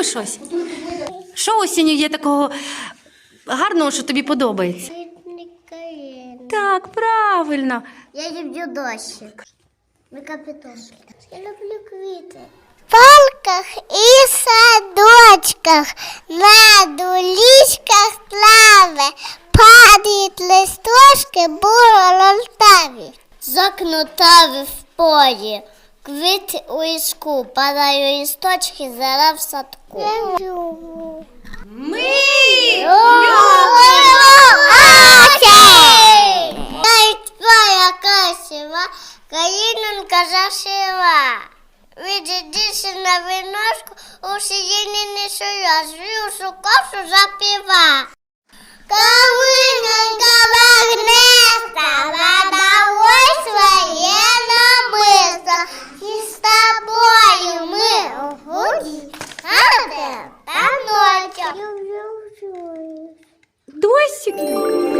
Любиш щось? Що осінню є такого гарного, що тобі подобається? Так, правильно. Я люблю дощик. Ми капітошки. Я люблю квіти. В парках і садочках, на доріжках трави, падають листочки буролтаві. Закнутаві в полі, квіти у іску, падають листочки, зара в садку. Ми твоя красива, країнонька зашива. Від дівчина виножку у сидінні не шуя, звівшу кошу запіва. Калинонька Hoşçakalın.